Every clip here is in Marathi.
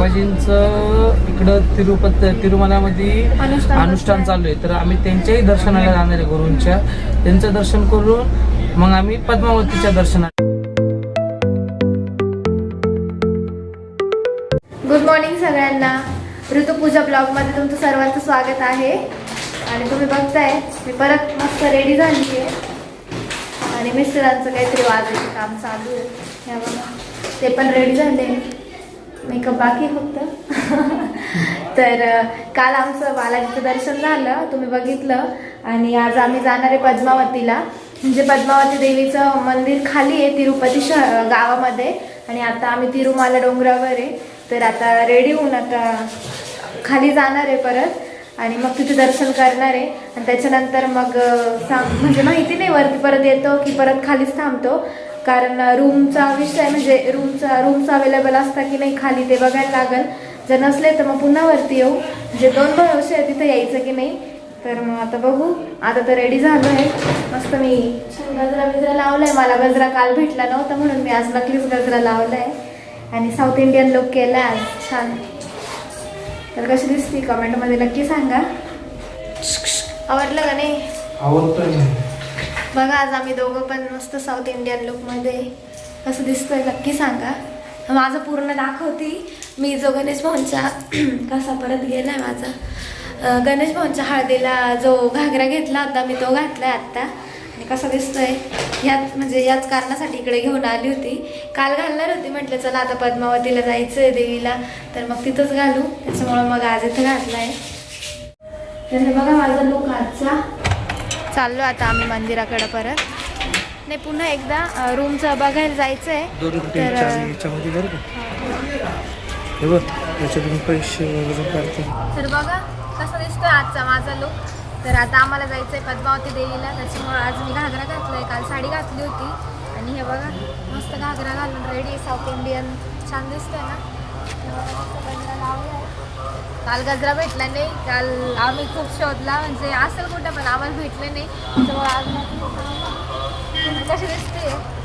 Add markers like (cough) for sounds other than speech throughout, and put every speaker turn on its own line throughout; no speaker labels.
बाबाजींचं इकडं तिरुपती तिरुमलामध्ये
अनुष्ठान.
चालू आहे. तर आम्ही त्यांच्याही दर्शनाला जाणार आहे गुरूंच्या. त्यांचं दर्शन करून मग आम्ही पद्मावतीच्या दर्शनाला
गुड मॉर्निंग सगळ्यांना. ऋतुपूजा ब्लॉगमध्ये तुमचं सर्वांचं स्वागत आहे. आणि तुम्ही बघताय मी परत मस्त रेडी झाली आहे. आणि मिस्टरांचं काहीतरी वाजायचं काम चालू आहे. ते पण रेडी झाले. मेकअप बाकी फक्त. तर काल आमचं बालाजीचं दर्शन झालं तुम्ही बघितलं. आणि आज आम्ही जाणार आहे पद्मावतीला. म्हणजे पद्मावती देवीचं मंदिर खाली आहे तिरुपती शह गावामध्ये. आणि आता आम्ही तिरुमाला डोंगरावर आहे. तर आता रेडी होऊन आता खाली जाणार आहे परत. आणि मग तिथे दर्शन करणार आहे. आणि त्याच्यानंतर मग सांग म्हणजे माहिती नाही वरती परत येतो की परत खालीच थांबतो. कारण रूमचा विषय म्हणजे रूमचा रूम्स अवेलेबल असता की नाही खाली ते बघायला लागेल. जर नसले तर मग पुन्हा वरती येऊ. म्हणजे दोन भरोसे आहे तिथं यायचं की नाही. तर मग आता बघू. आता तर रेडी झालो आहे मस्त मी गजरा बिजरा लावलाय. मला गजरा काल भेटला नव्हता म्हणून मी आज नकलीच गजरा लावलाय. आणि साऊथ इंडियन लुक केला आज छान. तर कशी दिसते? कमेंटमध्ये नक्की सांगा. आवडलं का नाही?
आवडतोय.
बघा आज आम्ही दोघं पण मस्त साऊथ इंडियन लुकमध्ये कसं दिसतोय नक्की सांगा. माझं पूर्ण दाखवती मी जो गणेश भवनच्या (clears throat) कसा परत गेला आहे माझा गणेश भवनच्या हळदीला जो घागरा घेतला होता मी तो घातलाय आत्ता. आणि कसा दिसतोय याच म्हणजे याच कारणासाठी इकडे घेऊन आली होती. काल घालणार होती म्हटलं चला आता पद्मावतीला जायचं आहे देवीला. तर मग तिथंच घालू. त्याच्यामुळं मग आज इथं घातलाय. तर हे बघा माझा लुक आजचा. चाललो आता आम्ही मंदिराकडे परत. नाही पुन्हा एकदा रूमचं बघायला जायचं आहे
हे
तर बघा कसा दिसतोय आजचा माझा लुक तर आता आम्हाला जायचं आहे पद्मावती देवीला. त्याच्यामुळे आज मी घागरा घातलाय. काल साडी घातली होती. आणि हे बघा मस्त घागरा घालून रेडी साऊथ इंडियन छान दिसतोय ना? काल गजरा भेटला नाही काल आम्ही खूप शोधला म्हणजे असेल कुठं पण आम्हाला भेटले नाही. आज म्हणजे कशी दिसते?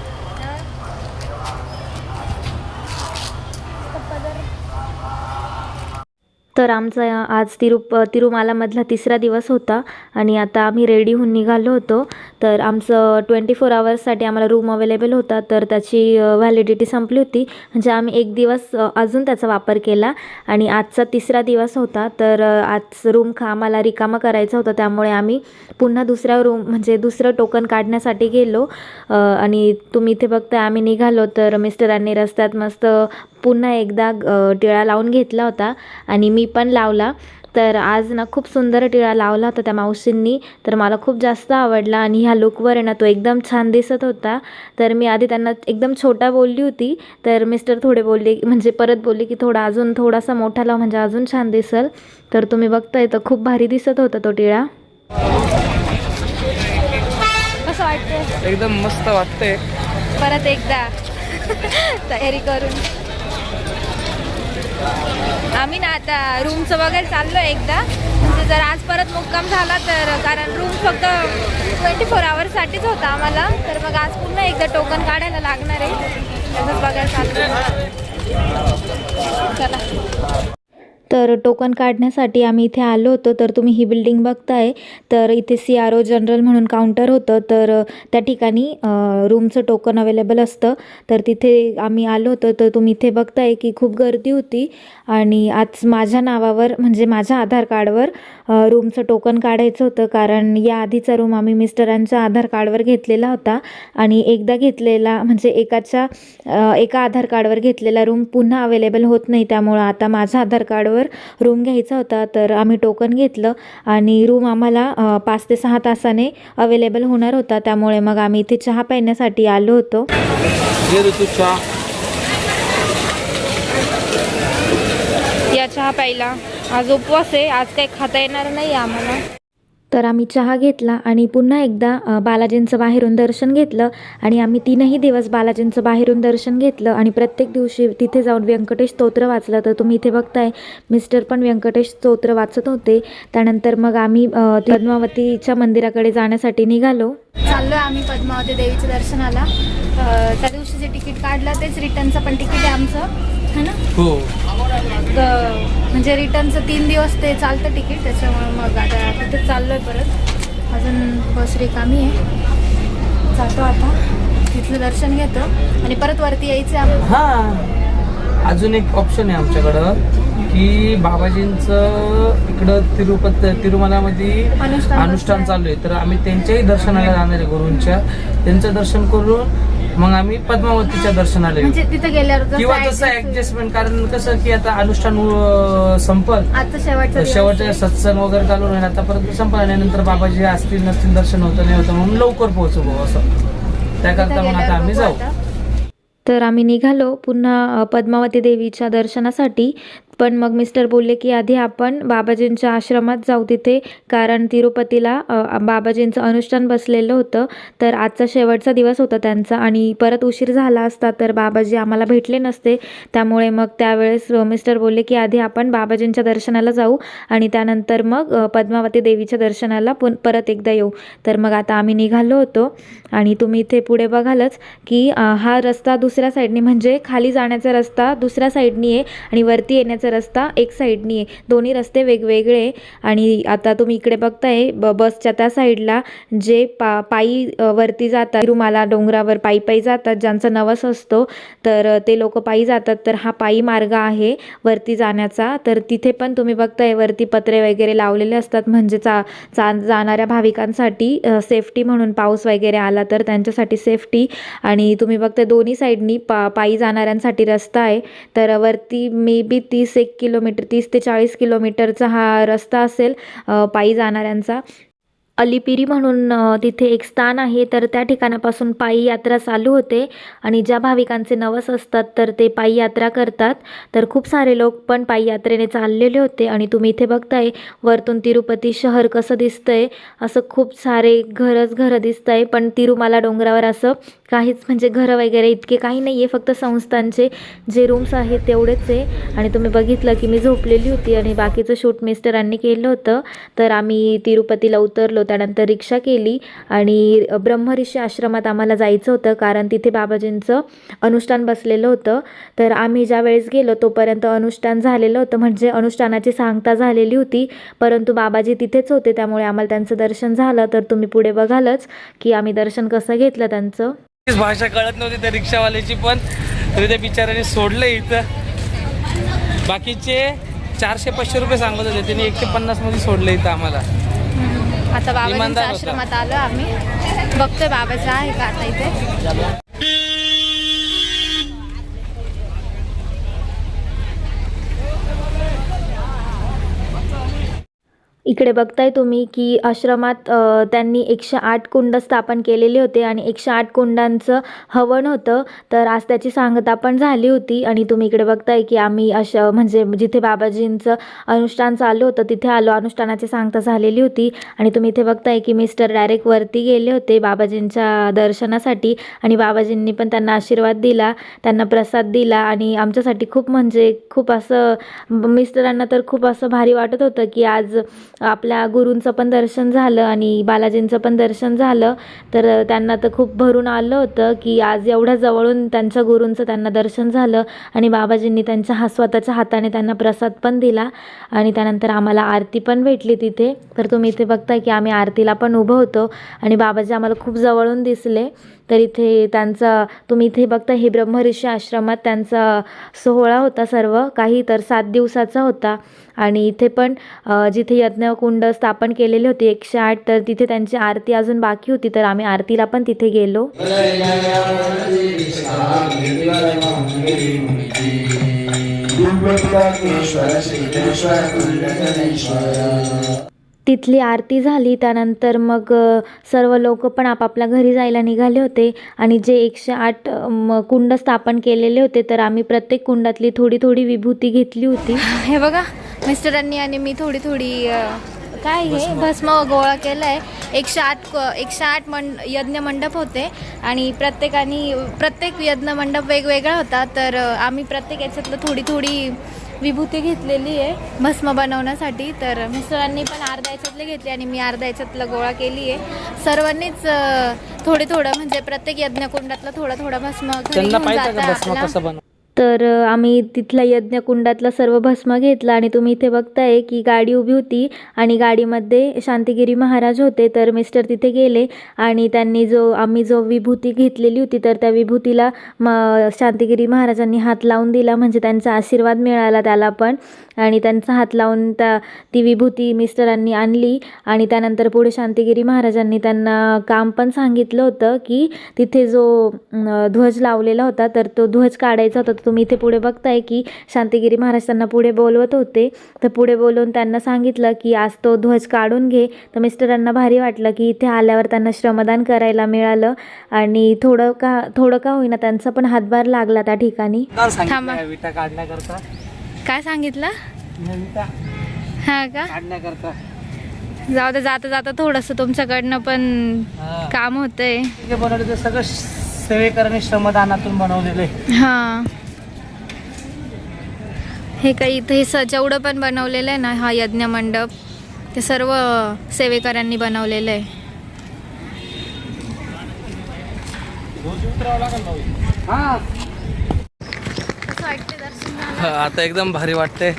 तर आमचा आज तिरुप तिरुमालामधला तिसरा दिवस होता आणि आता आम्ही रेडी होऊन निघालो होतो. तर आमचं ट्वेंटी फोर आवर्ससाठी आम्हाला रूम अवेलेबल होता. तर त्याची व्हॅलिडिटी संपली होती. म्हणजे आम्ही एक दिवस अजून त्याचा वापर केला. आणि आजचा तिसरा दिवस होता. तर आज रूम खा आम्हाला रिकामा करायचा होता. त्यामुळे आम्ही पुन्हा दुसऱ्या रूम म्हणजे दुसरं टोकन काढण्यासाठी गेलो. आणि तुम्ही इथे बघताय आम्ही निघालो. तर मिस्टरांनी रस्त्यात मस्त पुन्हा एकदा टिळा लावून घेतला होता. आणि मी पण लावला. तर आज ना खूप सुंदर टिळा लावला होता त्या मावशींनी. तर मला खूप जास्त आवडला आणि ह्या लुकवर आहे ना तो एकदम छान दिसत होता. तर मी आधी त्यांना एकदम छोटा बोलली होती. तर मिस्टर थोडे बोलले म्हणजे परत बोलले की थोडा अजून थोडासा मोठा लाव म्हणजे अजून छान दिसल. तर तुम्ही बघताय तर खूप भारी दिसत होता तो टिळा.
कसं वाटतं
एकदम मस्त वाटतंय.
परत एकदा तयारी करून. आम्ही ना आता रूमचं वगैरे चाललो एकदा. म्हणजे जर आज परत मुक्काम झाला तर कारण रूम फक्त ट्वेंटी फोर आवर्ससाठीच होता आम्हाला. तर मग आज पुन्हा एकदा टोकन काढायला लागणार आहे. तसंच बघायला चाललं चला.
तर टोकन काढण्यासाठी आम्ही इथे आलो होतो. तर तुम्ही ही बिल्डिंग बघताय. तर इथे सी आर ओ जनरल म्हणून काउंटर होतं. तर त्या ठिकाणी रूमचं टोकन अवेलेबल असतं. तर तिथे आम्ही आलो होतो. तर तुम्ही इथे बघताय की खूप गर्दी होती. आणि आज माझ्या नावावर म्हणजे माझ्या आधार कार्डवर रूमचं टोकन काढायचं होतं. कारण या आधीचा रूम आम्ही मिस्टरांच्या आधार कार्डवर घेतलेला होता. आणि एकदा घेतलेला म्हणजे एकाच्या एका आधार कार्डवर घेतलेला रूम पुन्हा अवेलेबल होत नाही. त्यामुळं आता माझ्या आधार कार्डवर रूम घ्यायचा होता तर आम्ही टोकन घेतलं आणि रूम आम्हाला पाच ते सहा तासाने अवेलेबल होणार होता. त्यामुळे मग आम्ही इथे चहा पिण्यासाठी आलो होतो.
या चहा प्यायला. आज उपवास आहे. आज काही खाता येणार नाही आम्हाला.
तर आम्ही चहा घेतला आणि पुन्हा एकदा बालाजींचं बाहेरून दर्शन घेतलं आणि आम्ही तीनही दिवस बालाजींचं बाहेरून दर्शन घेतलं आणि प्रत्येक दिवशी तिथे जाऊन व्यंकटेश स्तोत्र वाचलं. तर तुम्ही इथे बघताय मिस्टर पण व्यंकटेश स्तोत्र वाचत होते. त्यानंतर मग आम्ही पद्मावतीच्या मंदिराकडे जाण्यासाठी निघालो.
चाललोय आम्ही पद्मावती देवीच्या दर्शनाला. त्या दिवशी जे तिकीट काढलं तेच रिटर्नचं पण तिकीट आहे आमचं. है ना?
हो.
म्हणजे रिटर्नचं तीन दिवस ते चालतं तिकीट त्याच्यामुळे मग आता तिथेच चाललो आहे परत. अजून बस रिकामी आहे. जातो आता. तिथलं दर्शन घेतो. आणि परत वरती यायचं.
हा. अजून एक ऑप्शन आहे आमच्याकडं. की बाबाजींचं इकडं तिरुपत तिरुमलामध्ये
अनुष्ठान.
चालू आहे. तर आम्ही त्यांच्याही दर्शनाला जाणार आहे गुरूंच्या. त्यांचं दर्शन करून मग आम्ही पद्मावतीच्या दर्शनाला येऊ.
म्हणजे तिथे गेल्यावर जसं
किंवा तसं
होईल.
ऍडजस्टमेंट कारण कसं की आता अनुष्ठान संपल.
आजचा शेवटचा दिवस
शेवटचे
आहे.
सत्संग वगैरे चालू राहील. आतापर्यंत संपला आणि नंतर बाबाजी असतील नसतील दर्शन होतं नाही होतं म्हणून लवकर पोहोचू भाऊ असं. त्याकरता मग आता आम्ही जाऊ.
आता.
तर आम्ही निघालो. पुन्हा पद्मावती देवीच्या दर्शनासाठी. पण मग मिस्टर बोलले की आधी आपण बाबाजींच्या आश्रमात जाऊ तिथे. कारण तिरुपतीला बाबाजींचं अनुष्ठान बसलेलं होतं. तर आजचा शेवटचा दिवस होता त्यांचा आणि परत उशीर झाला असता तर बाबाजी आम्हाला भेटले नसते. त्यामुळे मग त्यावेळेस मिस्टर बोलले की आधी आपण बाबाजींच्या दर्शनाला जाऊ आणि त्यानंतर मग पद्मावती देवीच्या दर्शनाला पुन परत एकदा येऊ. तर मग आता आम्ही निघालो होतो आणि तुम्ही इथे पुढे बघालच की हा रस्ता दुसऱ्या साईडनी म्हणजे खाली जाण्याचा रस्ता दुसऱ्या साईडनी आहे आणि वरती येण्याचा रस्ता एक साईडनी आहे. दोन्ही रस्ते वेगवेगळे आहे. आणि आता तुम्ही इकडे बघताय ब बसच्या त्या साईडला जे पा पायी वरती जातात तिरुमाला डोंगरावर पायी पायी जातात ज्यांचा नवस असतो तर ते लोक पायी जातात. तर हा पायी मार्ग आहे वरती जाण्याचा. तर तिथे पण तुम्ही बघताय वरती पत्रे वगैरे लावलेले असतात. म्हणजे चा चा जाणाऱ्या भाविकांसाठी सेफ्टी म्हणून पाऊस वगैरे आला तर त्यांच्यासाठी सेफ्टी आणि तुम्ही बघताय दोन्ही साईडनी पा पायी जाणाऱ्यांसाठी रस्ता आहे. तर वरती मे बी तीस एक किलोमीटर तीस ते चाळीस किलोमीटरचा हा रस्ता असेल पायी जाणाऱ्यांचा. अलिपिरी म्हणून तिथे एक स्थान आहे. तर त्या ठिकाणापासून पायी यात्रा चालू होते. आणि ज्या भाविकांचे नवस असतात तर ते पायी यात्रा करतात. तर खूप सारे लोक पण पायी यात्रेने चाललेले होते. आणि तुम्ही इथे बघताय वरतून तिरुपती शहर कसं दिसतंय असं खूप सारे घरच घरं दिसत आहे पण तिरुमाला डोंगरावर असं काहीच म्हणजे घरं वगैरे इतके काही नाही आहे फक्त संस्थांचे जे रूम्स आहेत तेवढेच आहे. आणि तुम्ही बघितलं की मी झोपलेली होती आणि बाकीचं शूट मिस्टरांनी केलं होतं. तर आम्ही तिरुपतीला उतरलो त्यानंतर रिक्षा केली आणि ब्रह्मऋषी आश्रमात आम्हाला जायचं होतं कारण तिथे बाबाजींचं अनुष्ठान बसलेलं होतं. तर आम्ही ज्या वेळेस गेलो तोपर्यंत अनुष्ठान झालेलं होतं. म्हणजे अनुष्ठानाची सांगता झालेली होती परंतु बाबाजी तिथेच होते त्यामुळे आम्हाला त्यांचं दर्शन झालं. तर तुम्ही पुढे बघालच की आम्ही दर्शन कसं घेतलं त्यांचं.
भाषा कळत नव्हती त्या रिक्षावाल्याची पण तरी त्या बिचाऱ्याने सोडलं इथं. बाकीचे चारशे पाचशे रुपये सांगत होते त्यांनी एकशे पन्नासमध्ये सोडलं इथं आम्हाला.
आता
होता.
आश्रमात आलो आम्ही. बघतोय बाबाचं आहे का आता इथे.
इकडे बघताय तुम्ही की आश्रमात त्यांनी एकशे आठ कुंड स्थापन केलेले होते आणि एकशे आठ कुंडांचं हवन होतं. तर आज त्याची सांगता पण झाली होती आणि तुम्ही इकडे बघताय की आम्ही अश म्हणजे जिथे बाबाजींचं अनुष्ठान चालू होतं तिथे आलो. अनुष्ठानाची सांगता झालेली होती आणि तुम्ही इथे बघताय की मिस्टर डायरेक्ट वरती गेले होते बाबाजींच्या दर्शनासाठी आणि बाबाजींनी पण त्यांना आशीर्वाद दिला त्यांना प्रसाद दिला आणि आमच्यासाठी खूप म्हणजे खूप असं मिस्टरांना तर खूप असं भारी वाटत होतं की आज आपल्या गुरूंचं पण दर्शन झालं आणि बालाजींचं पण दर्शन झालं. तर त्यांना तर खूप भरून आलं होतं की आज एवढ्या जवळून त्यांच्या गुरूंचं त्यांना दर्शन झालं आणि बाबाजींनी त्यांच्या हा स्वतःच्या हाताने त्यांना प्रसाद पण दिला आणि त्यानंतर आम्हाला आरती पण भेटली तिथे. तर तुम्ही इथे बघताय की आम्ही आरतीला पण उभं होतो आणि बाबाजी आम्हाला खूप जवळून दिसले. तर इथे त्यांचा तुम्ही इथे बघता हे ब्रह्मऋषी आश्रमात त्यांचा सोहळा होता सर्व. काही तर सात दिवसाचा होता. आणि इथे पण जिथे यज्ञकुंड स्थापन केलेले होते एकशे आठ तर तिथे त्यांची आरती अजून बाकी होती. तर आम्ही आरतीला पण तिथे गेलो. तिथली आरती झाली त्यानंतर मग सर्व लोक पण आपापल्या घरी जायला निघाले होते आणि जे एकशे आठ कुंड स्थापन केलेले होते तर आम्ही प्रत्येक कुंडातली थोडी थोडी विभूती घेतली होती. (laughs)
हे बघा मिस्टरांनी आणि मी थोडी थोडी काय हे? भस्म. गोळा केलाय. एकशे आठ क- एकशे आठ मंड यज्ञ मंडप होते आणि प्रत्येकाने प्रत्येक यज्ञ मंडप वेगवेगळा होता तर आम्ही प्रत्येक याच्यातलं थोडी थोडी विभूती घेतलेली आहे. भस्म बनवण्यासाठी. तर मिस्टरांनी पण अर्ध्या याच्यातले घेतले आणि मी अर्ध्या याच्यातलं गोळा केली आहे सर्वांनीच थोडे थोडं म्हणजे प्रत्येक यज्ञकुंडातलं थोडं थोडं भस्म
त्यांना
घेऊन
पाहिजे
जाता
का भस्म
आपला.
कसं बनव
तर आम्ही तिथला यज्ञकुंडातला सर्व भस्म घेतला आणि तुम्ही इथे बघताय की गाडी उभी होती आणि गाडीमध्ये शांतिगिरी महाराज होते. तर मिस्टर तिथे गेले आणि त्यांनी जो आम्ही जो विभूती घेतलेली होती तर त्या विभूतीला म शांतिगिरी महाराजांनी हात लावून दिला. म्हणजे त्यांचा आशीर्वाद मिळाला त्याला पण. आणि त्यांचा हात लावून त्या ती विभूती मिस्टरांनी आणली आणि त्यानंतर पुढे शांतिगिरी महाराजांनी त्यांना काम पण सांगितलं होतं की तिथे जो ध्वज लावलेला होता तर तो ध्वज काढायचा होता. तुम्ही इथे पुढे बघताय की शांतिगिरी महाराज त्यांना पुढे बोलवत होते. तर पुढे बोलवून त्यांना सांगितलं की आज तो ध्वज काढून घे. तर मिस्टरांना भारी वाटलं की इथे आल्यावर त्यांना श्रमदान करायला मिळालं. आणि थोडं का थोडं का होईना त्यांचा पण हातभार लागला त्या ठिकाणी.
काढण्याकरता?
काय सांगितलं? हा का?
काढण्याकरता.
जाऊ दे जाता जाता थोडंसं तुमच्याकडनं पण. काम होतंय.
जे बनवले ते सगळं सेवेकरांनी श्रमदानातून बनवलेले
हा. हे काही इथे स जेवढं पण बनवलेलं आहे ना हा यज्ञ मंडप ते सर्व सेवेकरांनी बनवलेलं आहे?
आता एकदम भारी वाटते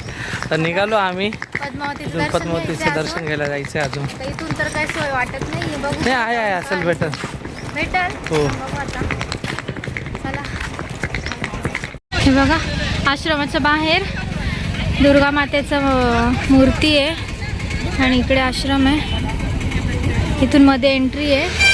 तर निघालो आम्ही.
पद्मावतीचं दर्शन
पद्मावतीचं. घ्यायला जायचं अजून.
तर इथून तर काही सोय वाटत नाही बघू
आहे आहे असेल भेटल.
भेटल?
हो.
हे बघा आश्रमाच्या बाहेर दुर्गा मातेचं मूर्ती आहे. आणि इकडे आश्रम आहे. इथून मध्ये एंट्री आहे.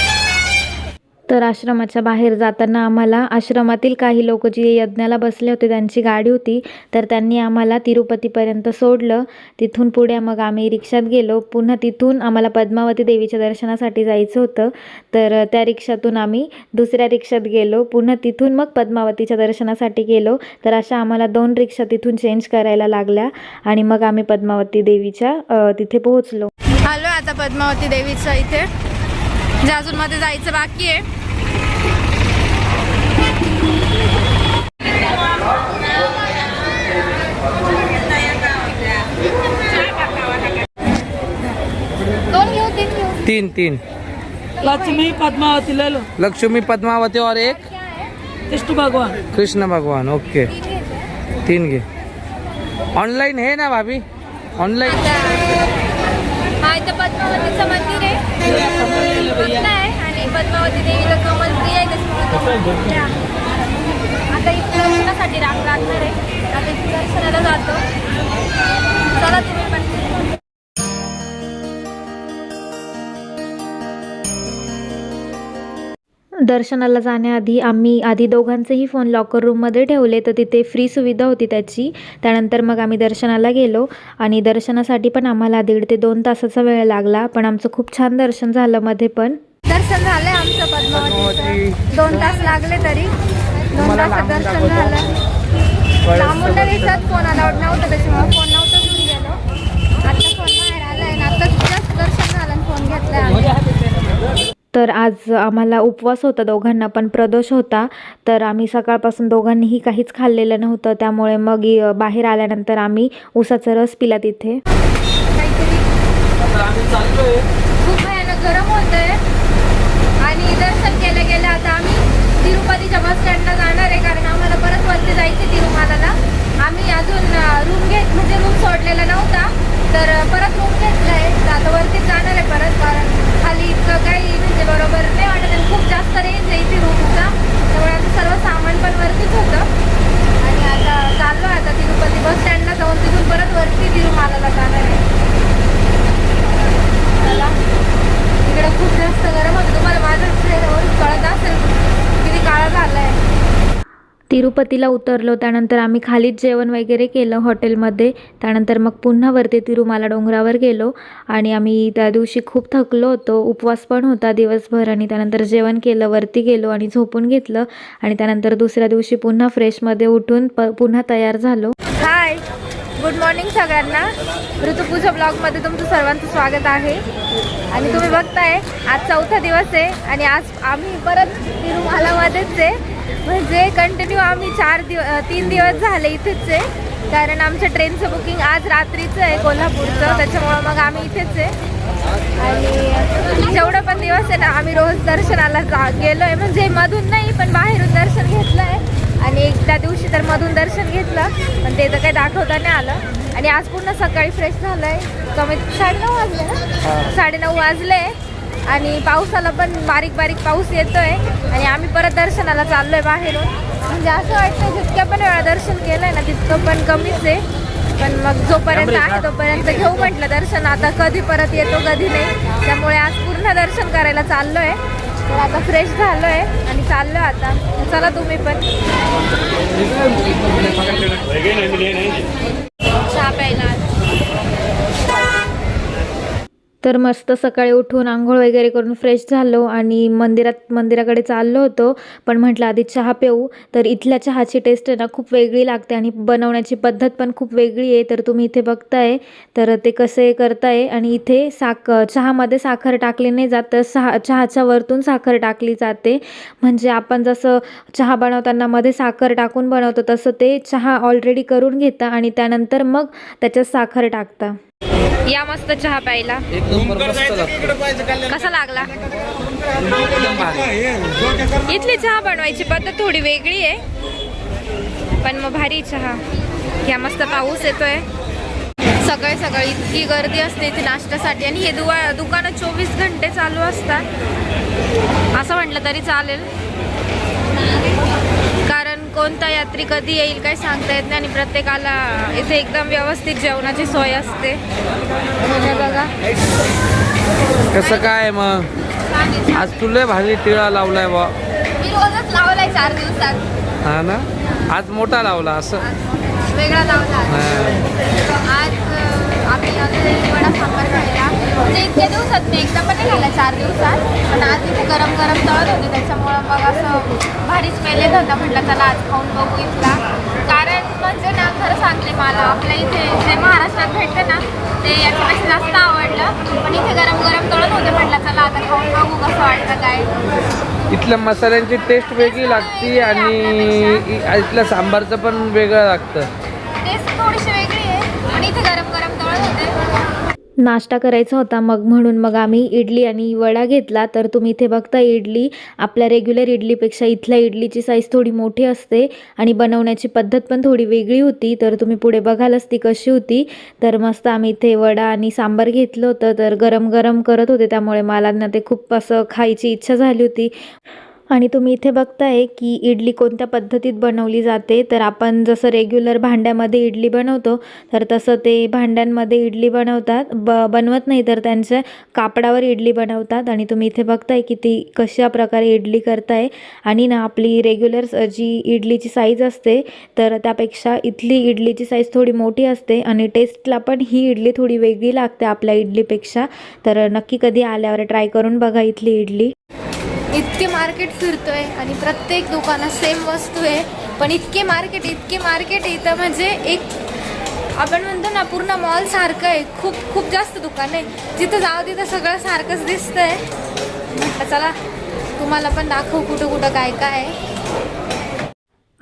तर आश्रमाच्या बाहेर जाताना आम्हाला आश्रमातील काही लोक जे यज्ञाला बसले होते त्यांची गाडी होती. तर त्यांनी आम्हाला तिरुपतीपर्यंत सोडलं. तिथून पुढे मग आम्ही रिक्षात गेलो. पुन्हा तिथून आम्हाला पद्मावती देवीच्या दर्शनासाठी जायचं होतं. तर त्या रिक्षातून आम्ही दुसऱ्या रिक्षात गेलो. पुन्हा तिथून मग पद्मावतीच्या दर्शनासाठी गेलो. तर अशा आम्हाला दोन रिक्षा तिथून चेंज करायला लागल्या आणि मग आम्ही पद्मावती देवीच्या तिथे पोहोचलो.
आलो आता पद्मावती देवीच्या इथे. जे अजून मध्ये जायचं बाकी आहे. तीन
तीन तीन.
लक्ष्मी पद्मावती ले लो
लक्ष्मी पद्मावती और एक
विष्णु भगवान.
कृष्ण भगवान ओके.
तीन
घे. ऑनलाईन आहे ना भाभी? ऑनलाईन
हा पद्मावतीचं मंदिर आहे. पूर्ण आहे आणि पद्मावती देवीला कमल फ्री आहे त्याच्यामुळे ते आहे. आता इथं दर्शनासाठी रांग लागणार आहे. आता इथं दर्शनाला जातो. चला तुम्ही पण.
दर्शनाला जाण्याआधी आम्ही आधी दोघांचेही फोन लॉकर रूममध्ये ठेवले. तर तिथे फ्री सुविधा होती त्याची. त्यानंतर मग आम्ही दर्शनाला गेलो. आणि दर्शनासाठी पण आम्हाला दीड ते दोन तासाचा वेळ लागला. पण आमचं खूप छान दर्शन झालं मध्ये पण.
दर्शन झालंय आमचं पद्मावतीचं. दोन तास लागले तरी. दोन तासात दर्शन झालं. लांबून नाही दिसत फोन अलाउड नव्हतं त्याच्यामुळे फोन नव्हतं घेऊन गेलो. आता फोन बाहेर आलाय. आणि आता जस्ट दर्शन झालं फोन
तर आज आम्हाला उपवास होता दोघांना पण प्रदोष होता. तर आम्ही सकाळपासून दोघांनीही काहीच खाल्लेलं नव्हतं. त्यामुळे मग बाहेर आल्यानंतर आम्ही उसाचा रस पिला तिथे.
काहीतरी खूप भयानक गरम होतंय. आणि दर्शन केलं गेलं आता आम्ही तिरुपतीच्या बस स्टँडला जाणार आहे कारण आम्हाला परत वरती जायचं तिरुमालाला आम्ही अजून रूम घेत म्हणजे रूम सोडलेला नव्हता तर अ, परत रूम घेतला आहे तर आता वरतीच जाणार आहे परत कारण खाली इतकं काही म्हणजे बरोबर नाही वाटत आणि खूप जास्त रेंज आहे इथे रूमचा त्यामुळे आता सर्व सामान पण वरतीच होतं आणि आता चाललो आहे आता तिरुपती बस स्टँडला जाऊन तिथून परत वरती तिरुमालाला जाणार आहे चला इकडे खूप जास्त गरम होतं तुम्हाला माझ्या चेहऱ्यावरून कळत असेल किती काळा झालाय
वरतीला उतरलो त्यानंतर आम्ही खालीच जेवण वगैरे केलं हॉटेलमध्ये. त्यानंतर मग पुन्हा वरती तिरुमाला डोंगरावर गेलो आणि आम्ही त्या दिवशी खूप थकलो होतो. उपवास पण होता दिवसभर आणि त्यानंतर जेवण केलं वरती गेलो आणि झोपून घेतलं आणि त्यानंतर दुसऱ्या दिवशी पुन्हा फ्रेशमध्ये उठून प पुन्हा तयार झालो.
हाय गुड मॉर्निंग सगळ्यांना. ऋतुपूजा ब्लॉगमध्ये तुमचं सर्वांचं स्वागत आहे. आणि तुम्ही बघताय आज चौथा दिवस आहे आणि आज आम्ही परत तिरुमालामध्येच आहे. म्हणजे कंटिन्यू आम्ही चार दिव तीन दिवस झाले इथेच आहे. कारण आमच्या ट्रेनचं बुकिंग आज रात्रीचं आहे कोल्हापूरचं. त्याच्यामुळं मग आम्ही इथेच आहे. आणि जेवढं पण दिवस आहे ना आम्ही रोज दर्शनाला जा गेलो आहे म्हणजे मधून नाही पण बाहेरून दर्शन घेतलं आहे आणि एक त्या दिवशी तर मधून दर्शन घेतलं पण ते तर काही दाखवता नाही आलं. आणि आज पूर्ण सकाळी फ्रेश झालं आहे कमीत साडेनऊ वाजले ना? साडेनऊ वाजले. आणि पावसाला पण बारीक बारीक पाऊस येतोय. आणि आम्ही परत दर्शनाला चाललोय बाहेरून. म्हणजे असं वाटतं जितक्या पण वेळा दर्शन केलंय ना तितकं पण कमीच आहे. पण मग जोपर्यंत आहे तोपर्यंत घेऊ म्हटलं दर्शन. आता कधी परत येतो कधी नाही. त्यामुळे आज पूर्ण दर्शन करायला चाललोय. तर आता फ्रेश झालोय आणि चाललो आता. चला तुम्ही पण. चहा प्यायला आलो.
तर मस्त सकाळी उठून आंघोळ वगैरे करून फ्रेश झालो आणि मंदिरात मंदिराकडे चाललो होतो. पण म्हटलं आधी चहा पिऊ. तर इथल्या चहाची टेस्ट आहे ना खूप वेगळी लागते आणि बनवण्याची पद्धत पण खूप वेगळी आहे. तर तुम्ही इथे बघताय. तर ते कसे करताय आणि इथे साख चहामध्ये साखर टाकली नाही जात तर सहा चहाच्या वरतून साखर टाकली जाते. म्हणजे आपण जसं चहा बनवताना मध्ये साखर टाकून बनवतो तसं ते चहा ऑलरेडी करून घेता आणि त्यानंतर मग त्याच्यात साखर टाकता.
या मस्त चहा प्यायला.
एक नंबर मस्त लागतो.
कसा लागला. इथली चहा बनवायची पद्धत थोडी वेगळी आहे. पण मग भारी चहा. ह्या मस्त पाऊस येतोय. सकाळी सकाळी इतकी गर्दी असते इथे नाश्त्यासाठी. आणि हे दुवा दुकानं चोवीस घंटे चालू असतात. असं म्हटलं तरी चालेल. कोणता यात्री कधी येईल काही सांगता येत नाही आणि प्रत्येकाला इथे एकदम व्यवस्थित जेवणाची सोय असते. बघा.
कसं काय मग? आज तुला भारी टिळा लावलाय बा
मी रोजच लावलाय चार दिवसात.
हा ना? आज मोठा लावला असं?
वेगळा लावला. आज आम्ही वडा सांबार खायला. म्हणजे इतक्या दिवसात मी एकदा पण नाही खाल्ला चार दिवसात. पण आज इथे गरम गरम तळत होते त्याच्यामुळं मग असं भारी स्मेल येत होता. म्हटलं चला आज खाऊन बघू इथला. कारण म्हणजे ना खरं सांगते मला आपल्या इथे जे महाराष्ट्रात भेटतं ना ते याच्यापेक्षा जास्त आवडलं. पण इथे गरम गरम तळत होते म्हटलं चला आता खाऊन बघू कसं वाटतं काय.
इथल्या मसाल्यांची टेस्ट वेगळी लागती आणि इ- इथल्या सांबारचं पण वेगळं लागतं.
टेस्ट थोडीशी वेगळी आहे पण इथे गरम गरम तळत होते.
नाश्ता करायचा होता. मग म्हणून मग आम्ही इडली आणि वडा घेतला. तर तुम्ही इथे बघता इडली आपल्या रेग्युलर इडलीपेक्षा इथल्या इडलीची साईज थोडी मोठी असते आणि बनवण्याची पद्धत पण थोडी वेगळी होती. तर तुम्ही पुढे बघालच ती कशी होती. तर मस्त आम्ही इथे वडा आणि सांबार घेतलं होतं. तर गरम गरम करत होते. त्यामुळे मला ना ते खूप असं खायची इच्छा झाली होती. आणि तुम्ही इथे बघताय की इडली कोणत्या पद्धतीत बनवली जाते? तर आपण जसं रेग्युलर भांड्यामध्ये इडली बनवतो तर तसं ते भांड्यांमध्ये इडली बनवतात ब बनवत नाही तर त्यांच्या कापडावर इडली बनवतात. आणि तुम्ही इथे बघताय की ती कशा प्रकारे इडली करताय. आणि ना आपली रेग्युलर जी इडलीची साईज असते तर त्यापेक्षा इथली इडलीची साईज थोडी मोठी असते. आणि टेस्टला पण ही इडली थोडी वेगळी लागते आपल्या इडलीपेक्षा. तर नक्की कधी आल्यावर ट्राय करून बघा इथली इडली.
इतके मार्केट फिरतोय आणि प्रत्येक दुकानात सेम वस्तू आहे. पण इतके मार्केट इतके मार्केट इथं म्हणजे एक आपण म्हणतो ना पूर्ण मॉल सारखं आहे. खूप खूप जास्त दुकान आहे. जिथं जाऊ तिथं सगळं सारखंच दिसतंय. चला तुम्हाला पण दाखवू कुठं कुठं काय काय आहे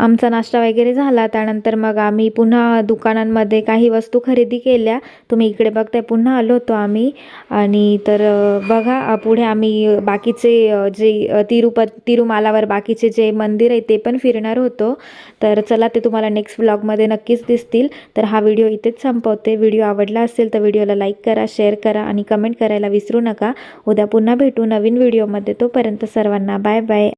आमचा नाश्ता वगैरे झाला. त्यानंतर मग आम्ही पुन्हा दुकानांमध्ये काही वस्तू खरेदी केल्या. तुम्ही इकडे बघताय पुन्हा आलो होतो आम्ही. आणि तर बघा पुढे आम्ही बाकीचे जे तिरुप तिरुपत तिरुमालावर बाकीचे जे मंदिर आहे ते पण फिरणार होतो. तर चला ते तुम्हाला नेक्स्ट व्लॉगमध्ये नक्कीच दिसतील. तर हा व्हिडिओ इथेच संपवते. व्हिडिओ आवडला असेल तर व्हिडिओला लाईक करा शेअर करा आणि कमेंट करायला विसरू नका. उद्या पुन्हा भेटू नवीन व्हिडिओमध्ये तोपर्यंत सर्वांना बाय बाय